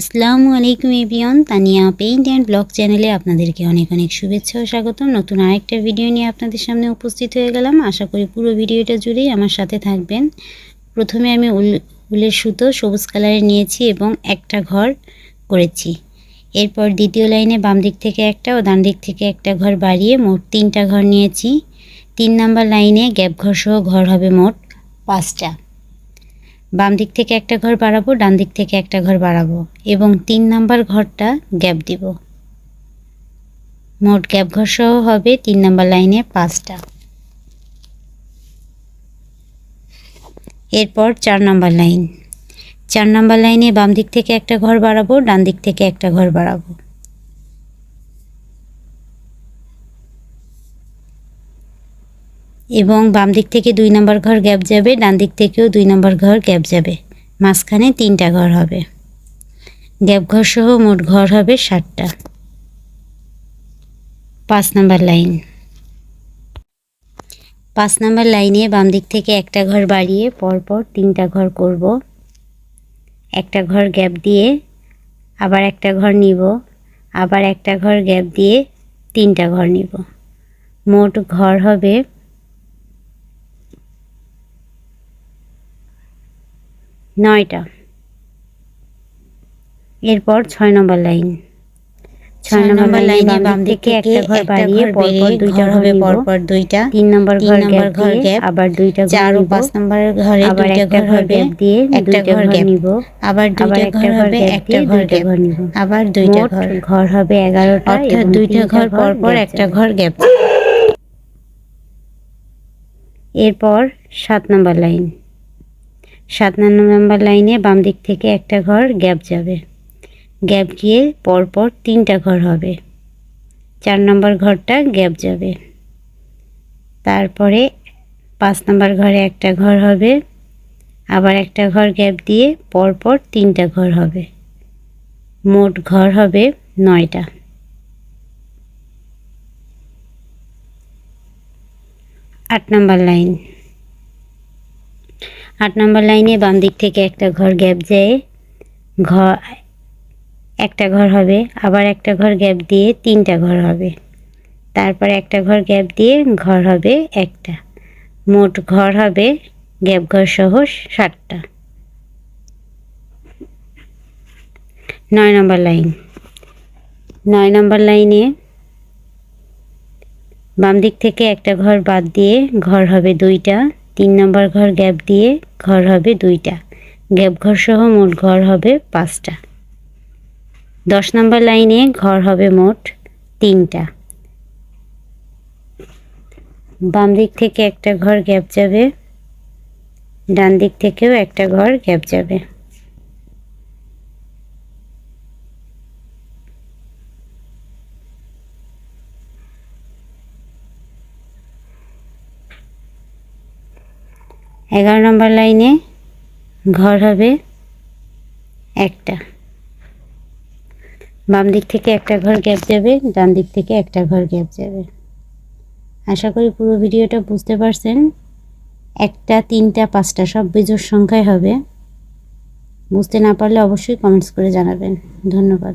আসসালামু আলাইকুম এভিয়ন তানিয়া পেইন্ট অ্যান্ড ব্লগ চ্যানেলে আপনাদেরকে অনেক অনেক শুভেচ্ছা ও স্বাগতম। নতুন আরেকটা ভিডিও নিয়ে আপনাদের সামনে উপস্থিত হয়ে গেলাম। আশা করি পুরো ভিডিওটা জুড়েই আমার সাথে থাকবেন। প্রথমে আমি উল, উলের সুতো সবুজ কালারে নিয়েছি এবং একটা ঘর করেছি। এরপর দ্বিতীয় লাইনে বাম দিক থেকে একটা ও ডান দিক থেকে একটা ঘর বাড়িয়ে মোট তিনটা ঘর নিয়েছি। তিন নাম্বার লাইনে গ্যাপ ঘর সহ ঘর হবে মোট পাঁচটা। বাম দিক থেকে একটা ঘর বাড়াবো, ডান দিক থেকে একটা ঘর বাড়াবো এবং তিন নাম্বার ঘরটা গ্যাপ দিব। মোট গ্যাপ ঘর সহ হবে তিন নাম্বার লাইনে পাঁচটা। এরপর চার নাম্বার লাইন। চার নাম্বার লাইনে বাম দিক থেকে একটা ঘর বাড়াবো, ডান দিক থেকে একটা ঘর বাড়াবো। এবং বাম দিক থেকে দুই নম্বর ঘর গ্যাপ যাবে, ডান দিক থেকেও দুই নম্বর ঘর গ্যাপ যাবে। মাঝখানে তিনটা ঘর হবে। গ্যাপ ঘর সহ মোট ঘর হবে ষাটটা পাঁচ নাম্বার লাইন। পাঁচ নাম্বার লাইনে বাম দিক থেকে একটা ঘর বাড়িয়ে পরপর তিনটা ঘর করব। একটা ঘর গ্যাপ দিয়ে আবার একটা ঘর নিব। আবার একটা ঘর গ্যাপ দিয়ে তিনটা ঘর নিব। মোট ঘর হবে নয়টা। এরপর ছয় নম্বর লাইন। ছয় নম্বর লাইনে বাম দিকে একটা ঘর বাড়িয়ে পরপর দুইটা হবে পরপর দুইটা। তিন নম্বর ঘর ঘর গ্যাপ। আবার দুইটা চার ও পাঁচ নম্বরের ঘরে দুইটা ঘর হবে। দিয়ে একটা ঘর গ্যাপ। নিব। আবার দুইটা ঘর হবে একটা ঘর গ্যাপ। নিব। আবার দুইটা ঘর। ঘর হবে এগারোটা অর্থাৎ দুইটা ঘর পরপর একটা ঘর গ্যাপ। এরপর সাত নম্বর লাইন। সাত নম্বর লাইনে বাম দিক থেকে একটা ঘর, গ্যাপ যাবে। গ্যাপ গিয়ে পরপর তিনটা ঘর হবে। চার নম্বর ঘরটা গ্যাপ যাবে। তারপরে পাঁচ নম্বর ঘরে একটা ঘর হবে। আবার একটা ঘর গ্যাপ দিয়ে পরপর তিনটা ঘর হবে। মোট ঘর হবে নয়টা। আট নম্বর লাইন। আট নম্বর লাইনে বাম দিক থেকে একটা ঘর গ্যাপ যায় ঘর, একটা ঘর হবে, আবার একটা ঘর গ্যাপ দিয়ে তিনটা ঘর হবে। তারপর একটা ঘর গ্যাপ দিয়ে ঘর হবে একটা। মোট ঘর হবে গ্যাপ ঘর সহ ষাটটা নয় নম্বর লাইন। নয় নম্বর লাইনে বাম দিক থেকে একটা ঘর বাদ দিয়ে ঘর হবে দুইটা। তিন নম্বর ঘর গ্যাপ দিয়ে ঘর হবে দুইটা। গ্যাপ ঘর সহ মোট ঘর হবে পাঁচটা। দশ নম্বর লাইনে ঘর হবে মোট তিনটা। বাম দিক থেকে একটা ঘর গ্যাপ যাবে, ডান দিক থেকেও একটা ঘর গ্যাপ যাবে। এগারো নম্বর লাইনে ঘর হবে একটা। বাম দিক থেকে একটা ঘর গ্যাপ যাবে, ডান দিক থেকে একটা ঘর গ্যাপ যাবে। আশা করি পুরো ভিডিওটা বুঝতে পারছেন। একটা, তিনটা, পাঁচটা সব বিজোর সংখ্যায় হবে। বুঝতে না পারলে অবশ্যই কমেন্টস করে জানাবেন। ধন্যবাদ।